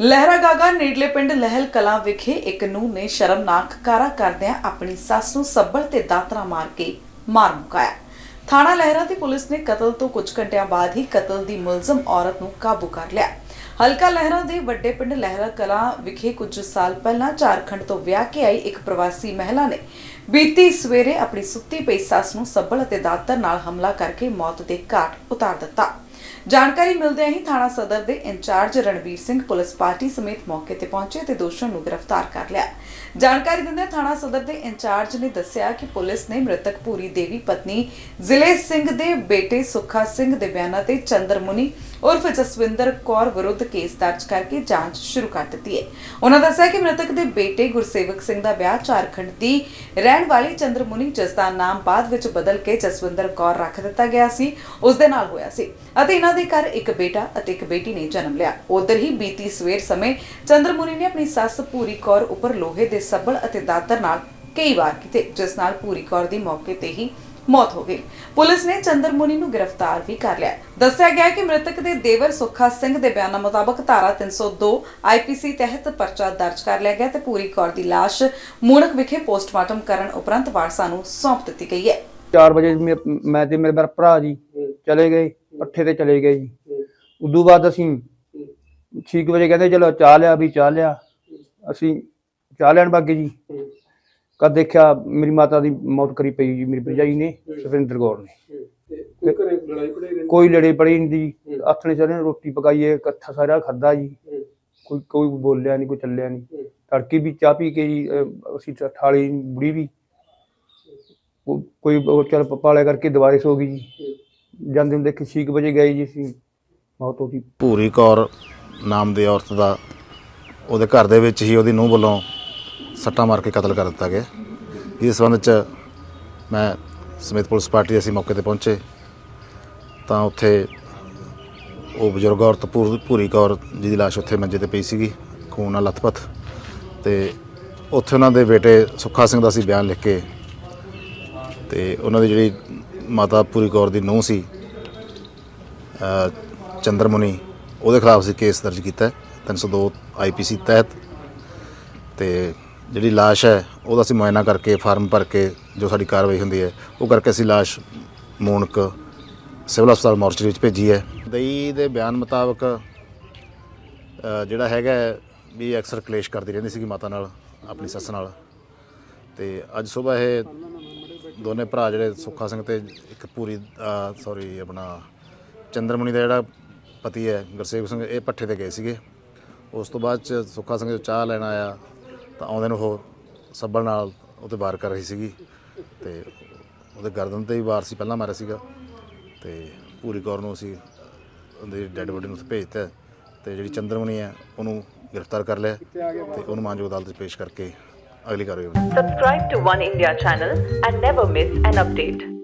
ਲਹਿਰਾ ਗਾਗਾ ਨੇੜਲੇ ਪਿੰਡ ਲਹਿਲ ਕਲਾਂ ਵਿਖੇ ਇੱਕ ਨੂੰ ਨੇ ਸ਼ਰਮਨਾਕ ਕਾਰਾ ਕਰਦਿਆਂ ਆਪਣੀ ਸੱਸ ਨੂੰ ਸੱਬਲ ਤੇ ਦਾਤਰਾ ਮਾਰ ਕੇ ਮਾਰ ਮੁਕਾਇਆ। ਥਾਣਾ ਲਹਿਰਾ ਦੀ ਪੁਲਿਸ ਨੇ ਕਤਲ ਤੋਂ ਕੁਝ ਘੰਟਿਆਂ ਬਾਅਦ ਹੀ ਕਤਲ ਦੀ ਮੁਲਜ਼ਮ ਔਰਤ ਨੂੰ ਕਾਬੂ ਕਰ ਲਿਆ। ਹਲਕਾ ਲਹਿਰਾ ਦੇ ਵੱਡੇ ਪਿੰਡ ਲਹਿਰਾ ਕਲਾਂ ਵਿਖੇ ਕੁਝ ਸਾਲ ਪਹਿਲਾਂ ਝਾਰਖੰਡ ਤੋਂ ਵਿਆਹ ਕੇ ਆਈ ਇੱਕ ਪ੍ਰਵਾਸੀ ਮਹਿਲਾ ਨੇ ਬੀਤੀ ਸਵੇਰੇ ਆਪਣੀ ਸੁੱਤੀ ਪਈ ਸੱਸ ਨੂੰ ਸੱਬਲ ਅਤੇ ਦਾਤਰ ਨਾਲ ਹਮਲਾ ਕਰਕੇ ਮੌਤ ਦੇ ਘਾਟ ਉਤਾਰ ਦਿੱਤਾ। ਜਾਣਕਾਰੀ ਮਿਲਦਿਆਂ ਹੀ ਥਾਣਾ ਸਦਰ ਦੇ incharge Ranvir Singh police party ਸਮੇਤ ਮੌਕੇ ਤੇ ਪਹੁੰਚੇ ਤੇ ਦੋਸ਼ੀਆਂ ਨੂੰ ਗ੍ਰਿਫਤਾਰ ਕਰ ਲਿਆ। ਜਾਣਕਾਰੀ ਦਿੰਦਿਆਂ ਥਾਣਾ ਸਦਰ ਦੇ ਇੰਚਾਰਜ ਨੇ ਦੱਸਿਆ ਕਿ ਪੁਲਿਸ ਨੇ ਮ੍ਰਿਤਕ ਪੂਰੀ ਦੇਵੀ ਪਤਨੀ, ਜ਼ਿਲ੍ਹੇ ਸਿੰਘ ਦੇ ਬੇਟੇ ਸੁੱਖਾ ਸਿੰਘ ਦੇ ਬਿਆਨਾਂ ਤੇ ਚੰਦਰਮੁਨੀ ਉਰਫ ਜਸਵਿੰਦਰ ਕੌਰ ਵਿਰੁੱਧ ਕੇਸ ਦਰਜ ਕਰਕੇ ਜਾਂਚ ਸ਼ੁਰੂ ਕਰ ਦਿੱਤੀ ਹੈ। ਉਹਨਾਂ ਦੱਸਿਆ ਕਿ ਮ੍ਰਿਤਕ ਦੇ ਬੇਟੇ ਗੁਰਸੇਵਕ ਸਿੰਘ ਦਾ ਵਿਆਹ ਝਾਰਖੰਡ ਦੀ ਰਹਿਣ ਵਾਲੀ ਚੰਦਰਮੁਨੀ, ਜਿਸ ਦਾ ਨਾਮ ਬਾਅਦ ਵਿੱਚ ਬਦਲ ਕੇ ਜਸਵਿੰਦਰ ਕੌਰ ਰੱਖ ਦਿੱਤਾ ਗਿਆ ਸੀ, ਉਸ ਦੇ ਨਾਲ ਹੋਇਆ ਸੀ ਅਤੇ ਇਹਨਾਂ ਦੇ ਘਰ ਇੱਕ ਬੇਟਾ ਅਤੇ ਇੱਕ ਬੇਟੀ ਨੇ ਜਨਮ ਲਿਆ। ਉਧਰ ਹੀ ਬੀਤੀ ਸਵੇਰ ਸਮੇਂ ਚੰਦਰਮੁਨੀ ਨੇ ਆਪਣੀ ਸੱਸ ਪੂਰੀ ਕੌਰ ਉੱਪਰ ਲੋਹੇ ਦੇ ਸੱਬਲ ਅਤੇ ਦਾਤਰ ਨਾਲ ਕਈ ਵਾਰ ਕੀਤੇ, ਜਿਸ ਨਾਲ ਪੂਰੀ ਕੌਰ ਦੀ ਮੌਕੇ ਤੇ ਹੀ ਮੌਤ ਹੋ ਗਈ। ਪੁਲਿਸ ਨੇ ਚੰਦਰਮੁਨੀ ਨੂੰ ਗ੍ਰਿਫਤਾਰ ਵੀ ਕਰ ਲਿਆ। ਦੱਸਿਆ ਗਿਆ ਕਿ ਮ੍ਰਿਤਕ ਦੇ ਦੇਵਰ ਸੁੱਖਾ ਸਿੰਘ ਦੇ ਬਿਆਨਾਂ ਮੁਤਾਬਕ ਧਾਰਾ 302 ਆਈਪੀਸੀ ਤਹਿਤ ਪਰਚਾ ਦਰਜ ਕਰ ਲਿਆ ਗਿਆ ਤੇ ਪੂਰੀ ਕੌਰ ਦੀ ਲਾਸ਼ ਮੂਣਕ ਵਿਖੇ ਪੋਸਟਮਾਰਟਮ ਕਰਨ ਉਪਰੰਤ ਵਾਰਸਾਂ ਨੂੰ ਸੌਂਪ ਦਿੱਤੀ ਗਈ ਹੈ। 4 ਵਜੇ ਮੈਂ ਤੇ ਮੇਰਾ ਭਰਾ ਜੀ ਚਲੇ ਗਏ। ਪੱਠੇ ਤੇ ਚਲੇ ਗਏ ਜੀ। ਉਦੋਂ ਬਾਅਦ ਅਸੀਂ 6 ਵਜੇ ਕਹਿੰਦੇ ਚਲੋ ਚਾਹ ਲਿਆ ਵੀ ਚਾਹ ਲਿਆ। ਅਸੀਂ ਚਾਹ ਲੈਣ ਬਾਗੇ ਜੀ। ਕਦ ਦੇਖਿਆ ਮੇਰੀ ਮਾਤਾ ਦੀ ਮੌਤ ਕਰੀ ਪਈ ਜੀ ਮੇਰੀ ਭਰਜਾਈ ਨੇ ਸੁਰਿੰਦਰ ਕੌਰ ਨੇ। ਕੋਈ ਲੜੇ ਪੜੀ ਨਹੀਂ? ਜੀ। ਆਥਣੇ ਸਾਰੇ ਰੋਟੀ ਪਕਾਈਏ ਇਕੱਠਾ ਸਾਰਾ ਖਾਦਾ ਜੀ। ਕੋਈ ਕੋਈ ਬੋਲਿਆ ਨਹੀਂ ਕੋਈ ਚੱਲਿਆ ਨਹੀਂ। ਤੜਕੇ ਵੀ ਚਾਹ ਪੀ ਕੇ ਜੀ ਅਸੀਂ ਥਾਲੀ ਬੁੜੀ ਵੀ। ਕੋਈ ਚੱਲ ਪਾਲਿਆ ਕਰਕੇ ਦੁਬਾਰੇ ਸੋ ਗਈ ਜੀ। ਜਾਂਦੇ ਹੁੰਦੇ ਕਿ 6 ਵਜੇ ਗਏ ਜੀ ਅਸੀਂ। ਮੌਤ ਹੋ ਗਈ। ਭੂਰੀ ਕੌਰ ਨਾਮ ਦੀ ਔਰਤ ਦਾ ਉਹਦੇ ਘਰ ਦੇ ਵਿੱਚ ਹੀ ਉਹਦੀ ਨੂੰਹ ਵੱਲੋਂ ਸੱਟਾਂ ਮਾਰ ਕੇ ਕਤਲ ਕਰ ਦਿੱਤਾ ਗਿਆ। ਇਸ ਸੰਬੰਧ ਚ ਮੈਂ ਸਮੇਤ ਪੁਲਿਸ ਪਾਰਟੀ ਅਸੀਂ ਮੌਕੇ ਤੇ ਪਹੁੰਚੇ। ਤਾਂ ਉੱਥੇ ਉਹ ਬਜ਼ੁਰਗ ਔਰਤ ਭੂ- ਭੂਰੀ ਕੌਰ ਜਿਹਦੀ ਲਾਸ਼ ਉੱਥੇ ਮੰਜੇ ਤੇ ਪਈ ਸੀਗੀ, ਖੂਨ ਨਾਲ ਲੱਥਪੱਥ। ਤੇ ਉੱਥੇ ਉਹਨਾਂ ਦੇ ਬੇਟੇ ਸੁੱਖਾ ਸਿੰਘ ਦਾ ਅਸੀਂ ਬਿਆਨ ਲਿਖ ਕੇ ਤੇ ਉਹਨਾਂ ਦੀ ਜਿਹੜੀ ਮਾਤਾ ਪੂਰੀ ਕੌਰ ਦੀ ਨੂੰਹ ਸੀ ਅ, ਚੰਦਰਮੁਨੀ ਉਹਦੇ ਖਿਲਾਫ ਸੀ ਕੇਸ ਦਰਜ ਕੀਤਾ ਹੈ, 302 ਆਈਪੀਸੀ ਤਹਿਤ। ਤੇ ਜਿਹੜੀ ਲਾਸ਼ ਹੈ ਉਹਦਾ ਅਸੀਂ ਮੁਆਇਨਾ ਕਰਕੇ ਫਾਰਮ ਭਰ ਕੇ ਜੋ ਸਾਡੀ ਕਾਰਵਾਈ ਹੁੰਦੀ ਹੈ ਉਹ ਕਰਕੇ ਅਸੀਂ ਲਾਸ਼ ਮੂਣਕ ਸਿਵਲ ਹਸਪਤਾਲ ਮੋਰਚਰੀ ਵਿੱਚ ਭੇਜੀ ਹੈ। ਦਈ ਦੇ ਬਿਆਨ ਮੁਤਾਬਕ ਜਿਹੜਾ ਹੈਗਾ ਵੀ ਅਕਸਰ ਕਲੇਸ਼ ਕਰਦੀ ਰਹਿੰਦੀ ਸੀਗੀ ਮਾਤਾ ਨਾਲ ਆਪਣੀ ਸੱਸ ਨਾਲ। ਤੇ ਅੱਜ ਸਵੇਰ ਇਹ ਦੋਨੇ ਭਰਾ ਜਿਹੜੇ ਸੁੱਖਾ ਸਿੰਘ ਤੇ ਇੱਕ ਪੂਰੀ ਸੌਰੀ ਆਪਣਾ ਚੰਦਰਮੁਨੀ ਦਾ ਜਿਹੜਾ ਪਤੀ ਹੈ, ਗੁਰਸੇਵਕ ਸਿੰਘ, ਇਹ ਪੱਠੇ ਤੇ ਗਏ ਸੀਗੇ। ਉਸ ਤੋਂ ਬਾਅਦ ਚ ਸੁੱਖਾ ਸਿੰਘ ਜੋ ਚਾਹ ਲੈਣ ਆਇਆ, ਤਾਂ ਆਉਂਦੇ ਨੂੰ ਉਹ ਸੱਬਲ ਨਾਲ ਉਹਤੇ ਵਾਰ ਕਰ ਰਹੀ ਸੀਗੀ ਤੇ ਉਹਦੇ ਗਰਦਨ ਤੇ ਵੀ ਵਾਰ ਸੀ, ਪਹਿਲਾਂ ਮਾਰਿਆ ਸੀਗਾ ਤੇ ਪੂਰੀ ਕੌਰ ਨੂੰ ਅਸੀਂ ਉਹਦੀ ਡੈੱਡ ਬੋਡੀ ਨੂੰ ਉੱਥੇ ਭੇਜਤਾ ਹੈ ਤੇ ਜਿਹੜੀ ਚੰਦਰਮੁਨੀ ਹੈ, ਉਹਨੂੰ ਗ੍ਰਿਫਤਾਰ ਕਰ ਲਿਆ ਤੇ ਉਹਨੂੰ ਮਾਨਯੋਗ ਅਦਾਲਤ 'ਚ ਪੇਸ਼ ਕਰਕੇ अगली कार्रवाई subscribe to One India channel and never miss an update